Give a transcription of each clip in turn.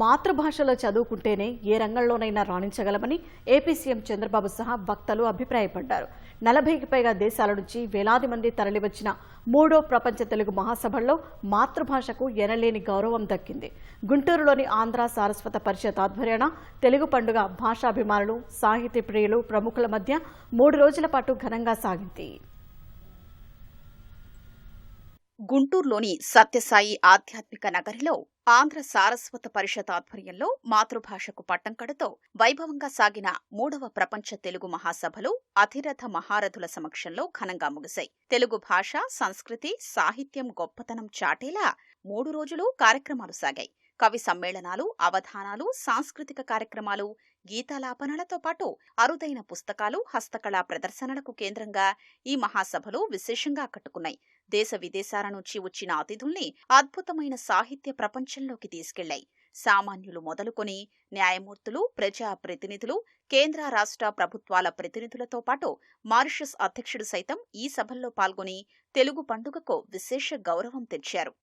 మాతృభాషలో చదువుకుంటేనే ఏ రంగంలోనైనా రాణించగలమని ఏపీ సీఎం చంద్రబాబు సహా వక్తలు అభిప్రాయపడ్డారు. నలభైకి పైగా దేశాల నుంచి వేలాది మంది తరలివచ్చిన మూడో ప్రపంచ తెలుగు మహాసభల్లో మాతృభాషకు ఎనలేని గౌరవం దక్కింది. గుంటూరులోని ఆంధ్ర సారస్వత పరిషత్ ఆధ్వర్యాన తెలుగు పండుగ భాషాభిమానులు సాహితీ ప్రియులు ప్రముఖుల మధ్య మూడు రోజుల పాటు ఘనంగా సాగింది. గుంటూరులోని సత్యసాయి ఆధ్యాత్మిక నగరిలో ఆంధ్ర సారస్వత పరిషత్ ఆధ్వర్యంలో మాతృభాషకు పట్టం కడుతూ వైభవంగా సాగిన మూడవ ప్రపంచ తెలుగు మహాసభలు అధిరథ మహారథుల సమక్షంలో ఘనంగా ముగిశాయి. తెలుగు భాష సంస్కృతి సాహిత్యం గొప్పతనం చాటేలా మూడు రోజులు కార్యక్రమాలు సాగాయి. కవి సమ్మేళనాలు అవధానాలు సాంస్కృతిక కార్యక్రమాలు గీతాలాపనలతో పాటు అరుదైన పుస్తకాలు హస్తకళా ప్రదర్శనలకు కేంద్రంగా ఈ మహాసభలు విశేషంగా ఆకట్టుకున్నాయి. దేశ విదేశాల నుంచి వచ్చిన అతిథుల్ని అద్భుతమైన సాహిత్య ప్రపంచంలోకి తీసుకెళ్ళాయి. సామాన్యులు మొదలుకొని న్యాయమూర్తులు ప్రజా ప్రతినిధులు కేంద్ర రాష్ట్ర ప్రభుత్వాల ప్రతినిధులతో పాటు మారిషస్ అధ్యక్షుడు సైతం ఈ సభల్లో పాల్గొని తెలుగు పండుగకు విశేష గౌరవం తెచ్చారు.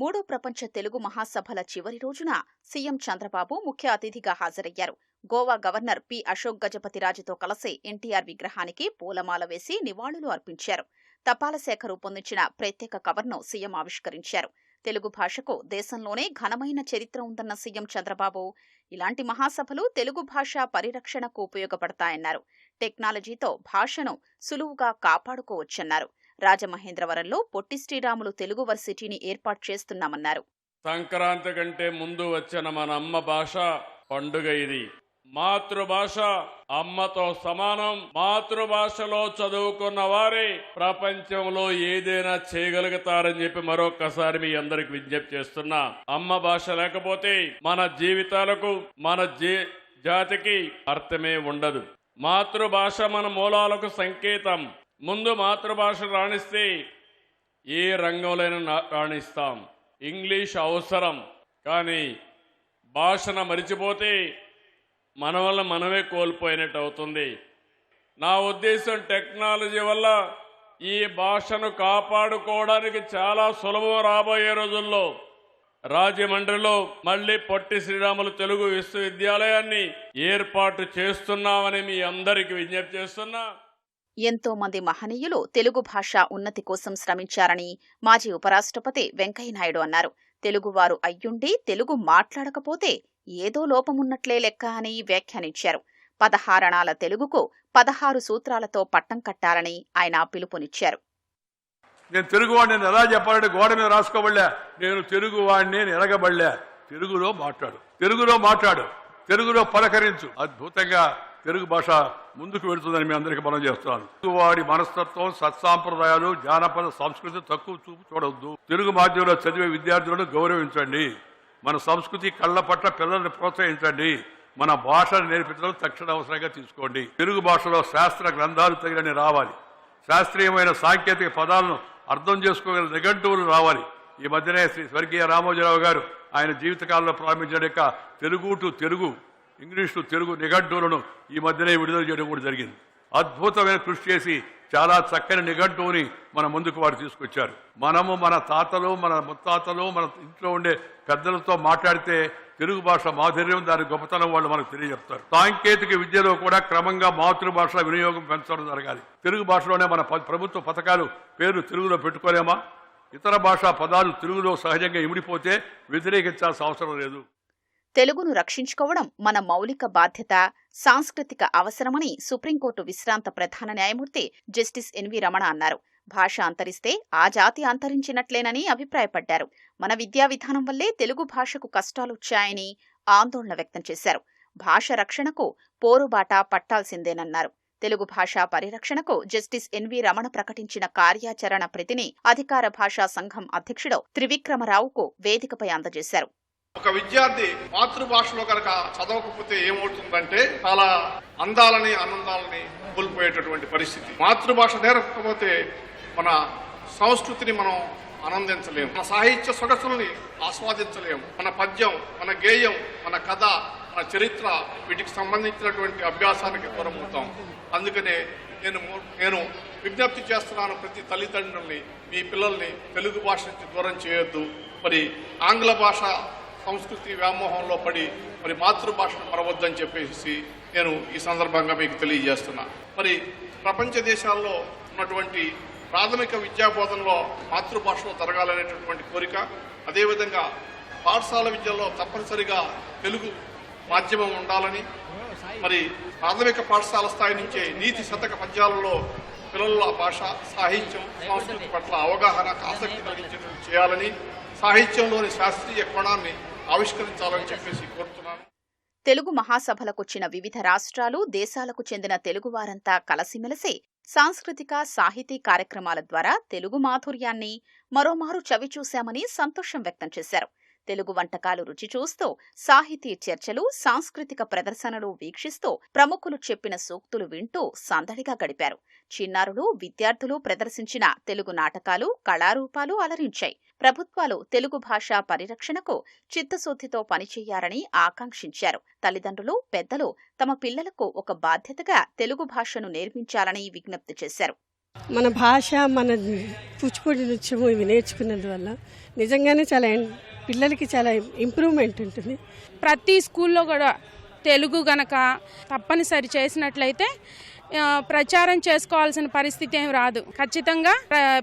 మూడో ప్రపంచ తెలుగు మహాసభల చివరి రోజున సీఎం చంద్రబాబు ముఖ్య అతిథిగా హాజరయ్యారు. గోవా గవర్నర్ పి అశోక్ గజపతిరాజుతో కలిసి ఎన్టీఆర్ విగ్రహానికి పూలమాల వేసి నివాళులు అర్పించారు. తపాల శాఖ రూపొందించిన ప్రత్యేక కవర్ను సీఎం ఆవిష్కరించారు. తెలుగు భాషకు దేశంలోనే ఘనమైన చరిత్ర ఉందన్న సీఎం చంద్రబాబు ఇలాంటి మహాసభలు తెలుగు భాష పరిరక్షణకు ఉపయోగపడతాయన్నారు. టెక్నాలజీతో భాషను సులువుగా కాపాడుకోవచ్చన్నారు. రాజమహేంద్రవరంలో పొట్టి శ్రీరాములు తెలుగు వర్సిటీని ఏర్పాటు చేస్తున్నామన్నారు. సంక్రాంతి కంటే ముందు వచ్చిన మన అమ్మ భాష పండుగ ఇది. మాతృభాష అమ్మతో సమానం. మాతృభాషలో చదువుకున్న వారే ప్రపంచంలో ఏదైనా చేయగలుగుతారని చెప్పి మరొకసారి మీ అందరికి విజ్ఞప్తి చేస్తున్నా. అమ్మ భాష లేకపోతే మన జీవితాలకు మన జీ జాతికి అర్థమే ఉండదు. మాతృభాష మన మూలాలకు సంకేతం. ముందు మాతృభాష రాణిస్తే ఏ రంగంలోనైనా నా- రాణిస్తాం. ఇంగ్లీష్ అవసరం. కానీ భాషను మరిచిపోతే మన వల్ల మనమే కోల్పోయినట్టు అవుతుంది. నా ఉద్దేశం టెక్నాలజీ వల్ల ఈ భాషను కాపాడుకోవడానికి చాలా సులభం రాబోయే రోజుల్లో. రాజమండ్రిలో మళ్ళీ పొట్టి శ్రీరాములు తెలుగు విశ్వవిద్యాలయాన్ని ఏర్పాటు చేస్తున్నామని మీ అందరికీ విజ్ఞప్తి చేస్తున్నా. ఎంతో మంది మహనీయులు తెలుగు భాష ఉన్నతి కోసం శ్రమించారని మాజీ ఉపరాష్ట్రపతి వెంకయ్యనాయుడు అన్నారు. తెలుగువారు అయ్యుండి తెలుగు మాట్లాడకపోతే ఏదో లోపమున్నట్లే లెక్క అని వ్యాఖ్యానించారు. పదహారణాల తెలుగుకు పదహారు సూత్రాలతో పట్టం కట్టాలని ఆయన పిలుపునిచ్చారు. నేను తెలుగువాడిని ఎలా చెప్పాలంటే గోడ మీద రాసుకోబడలే. నేను తెలుగువాడిని ఎరగబడలే. తెలుగులో మాట్లాడు. తెలుగులో మాట్లాడు. తెలుగులో పలకరించు. అద్భుతంగా తెలుగు భాష ముందుకు వెళుతుందని మీ అందరికీ మనం చేస్తున్నాను తెలుగువాడి మనస్తత్వం సత్సాంప్రదాయాలు జానపద సంస్కృతి తక్కువ చూపు చూడవద్దు తెలుగు మాధ్యమంలో చదివే విద్యార్థులను గౌరవించండి. మన సంస్కృతి కళ్ళ పట్ల పిల్లల్ని ప్రోత్సహించండి. మన భాషను నేర్పించడం తక్షణ అవసరంగా తీసుకోండి. తెలుగు భాషలో శాస్త్ర గ్రంథాలు తగినని రావాలి. శాస్త్రీయమైన సాంకేతిక పదాలను అర్థం చేసుకోగల నిఘంటువులు రావాలి. ఈ మధ్యనే శ్రీ స్వర్గీయ రామోజీరావు గారు ఆయన జీవితకాలంలో ప్రారంభించిన యొక్క తెలుగు టు తెలుగు ఇంగ్లీష్ తెలుగు నిఘంటువులను ఈ మధ్యనే విడుదల చేయడం కూడా జరిగింది. అద్భుతమైన కృషి చేసి చాలా చక్కని నిఘంటువుని మన ముందుకు వారు తీసుకొచ్చారు. మనము మన తాతలు మన ముత్తాతలు మన ఇంట్లో ఉండే పెద్దలతో మాట్లాడితే తెలుగు భాష మాధుర్యం దాని గొప్పతనం వాళ్ళు మనకు తెలియజెప్తారు. సాంకేతిక విద్యలో కూడా క్రమంగా మాతృభాష వినియోగం పెంచడం జరగాలి. తెలుగు భాషలోనే మన ప్రభుత్వ పథకాలు పేర్లు తెలుగులో పెట్టుకోలేమా? ఇతర భాషా పదాలు తెలుగులో సహజంగా ఇమిడిపోతే వ్యతిరేకించాల్సిన అవసరం లేదు. తెలుగును రక్షించుకోవడం మన మౌలిక బాధ్యత సాంస్కృతిక అవసరమని సుప్రీంకోర్టు విశ్రాంత ప్రధాన న్యాయమూర్తి జస్టిస్ ఎన్వి రమణ అన్నారు. భాష అంతరిస్తే ఆ జాతి అంతరించినట్లేనని అభిప్రాయపడ్డారు. మన విద్యా విధానం వల్లే తెలుగు భాషకు కష్టాలొచ్చాయని ఆందోళన వ్యక్తం చేశారు. భాష రక్షణకు పోరుబాట పట్టాల్సిందేనన్నారు. తెలుగు భాషా పరిరక్షణకు జస్టిస్ ఎన్వి రమణ ప్రకటించిన కార్యాచరణ ప్రతిని అధికార భాషా సంఘం అధ్యక్షుడు త్రివిక్రమరావుకు వేదికపై అందజేశారు. ఒక విద్యార్థి మాతృభాషలో కనుక చదవకపోతే ఏమవుతుందంటే చాలా అందాలని ఆనందాలని కోల్పోయేటటువంటి పరిస్థితి. మాతృభాష నేర్పకపోతే మన సంస్కృతిని మనం ఆనందించలేము. మన సాహిత్య సొగసుల్ని ఆస్వాదించలేము. మన పద్యం మన గేయం మన కథ మన చరిత్ర వీటికి సంబంధించినటువంటి అభ్యాసానికి దూరమవుతాం. అందుకనే నేను నేను విజ్ఞప్తి చేస్తున్నాను ప్రతి తల్లిదండ్రుల్ని మీ పిల్లల్ని తెలుగు భాష నుంచి దూరం చేయొద్దు. మరి ఆంగ్ల భాష సంస్కృతి వ్యామోహంలో పడి మరి మాతృభాషను మరవద్దని చెప్పేసి నేను ఈ సందర్భంగా మీకు తెలియజేస్తున్నా. మరి ప్రపంచ దేశాల్లో ఉన్నటువంటి ప్రాథమిక విద్యా బోధనలో మాతృభాషలో జరగాలనేటటువంటి కోరిక అదేవిధంగా పాఠశాల విద్యలో తప్పనిసరిగా తెలుగు మాధ్యమం ఉండాలని మరి ప్రాథమిక పాఠశాల స్థాయి నుంచే నీతి శతక పద్యాలలో పిల్లల భాష సాహిత్యం సంస్కృతి పట్ల అవగాహన ఆసక్తి కలిగించేటట్టు చేయాలని సాహిత్యంలోని శాస్త్రీయ కోణాన్ని ఆవిష్కరించాలని చెప్పేసి కోరుతున్నాను. తెలుగు మహాసభలకొచ్చిన వివిధ రాష్ట్రాలు దేశాలకు చెందిన తెలుగువారంతా కలసిమెలసి సాంస్కృతిక సాహితీ కార్యక్రమాల ద్వారా తెలుగు మాధుర్యాన్ని మరోమారు చవిచూశామని సంతోషం వ్యక్తం చేశారు. తెలుగు వంటకాలు రుచి చూస్తూ సాహితీ చర్చలు సాంస్కృతిక ప్రదర్శనలు వీక్షిస్తూ ప్రముఖులు చెప్పిన సూక్తులు వింటూ సందడిగా గడిపారు. చిన్నారులు విద్యార్థులు ప్రదర్శించిన తెలుగు నాటకాలు కళారూపాలు అలరించాయి. ప్రభుత్వాలు తెలుగు భాష పరిరక్షణకు చిత్తశుద్ధితో పనిచేయాలని ఆకాంక్షించారు. తల్లిదండ్రులు పెద్దలు తమ పిల్లలకు ఒక బాధ్యతగా తెలుగు భాషను నేర్పించాలని విజ్ఞప్తి చేశారు. మన భాష మన కూచిపూడి నృత్యము ఇవి నేర్చుకున్నందువల్ల నిజంగానే చాలా పిల్లలకి చాలా ఇంప్రూవ్మెంట్ ఉంటుంది. ప్రతి స్కూల్లో కూడా తెలుగు గనక తప్పనిసరి చేసినట్లయితే ప్రచారం చేసుకోవాల్సిన పరిస్థితి ఏం రాదు. ఖచ్చితంగా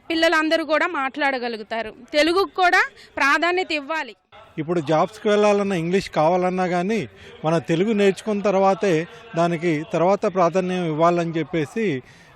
పిల్లలందరూ కూడా మాట్లాడగలుగుతారు. తెలుగుకు కూడా ప్రాధాన్యత ఇవ్వాలి. ఇప్పుడు జాబ్స్కి వెళ్ళాలన్నా ఇంగ్లీష్ కావాలన్నా కానీ మన తెలుగు నేర్చుకున్న తర్వాతే దానికి తర్వాత ప్రాధాన్యం ఇవ్వాలని చెప్పేసి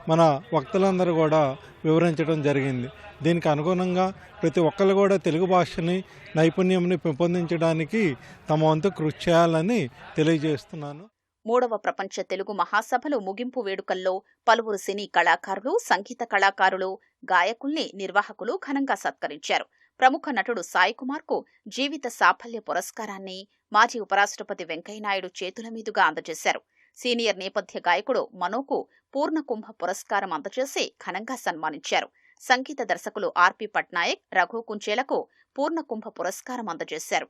మన వక్తలందరూ కూడా వివరించడం జరిగింది. దీనికి అనుగుణంగా ప్రతి ఒక్కరు కూడా తెలుగు భాషని నైపుణ్యంని పెంపొందించడానికి తమ వంతు కృషి చేయాలని తెలియజేస్తున్నాను. మూడవ ప్రపంచ తెలుగు మహాసభలు ముగింపు వేడుకల్లో పలువురు సినీ కళాకారులు సంగీత కళాకారులు గాయకుల్ని నిర్వాహకులు ఘనంగా సత్కరించారు. ప్రముఖ నటుడు సాయి కుమార్కు జీవిత సాఫల్య పురస్కారాన్ని మాజీ ఉపరాష్ట్రపతి వెంకయ్యనాయుడు చేతుల మీదుగా అందజేశారు. సీనియర్ నేపథ్య గాయకుడు మనోకు పూర్ణకుంభ పురస్కారం అందజేసి ఘనంగా సన్మానించారు. సంగీత దర్శకులు ఆర్పి పట్నాయక్ రఘు కుంచేలకు పూర్ణకుంభ పురస్కారం అందజేశారు.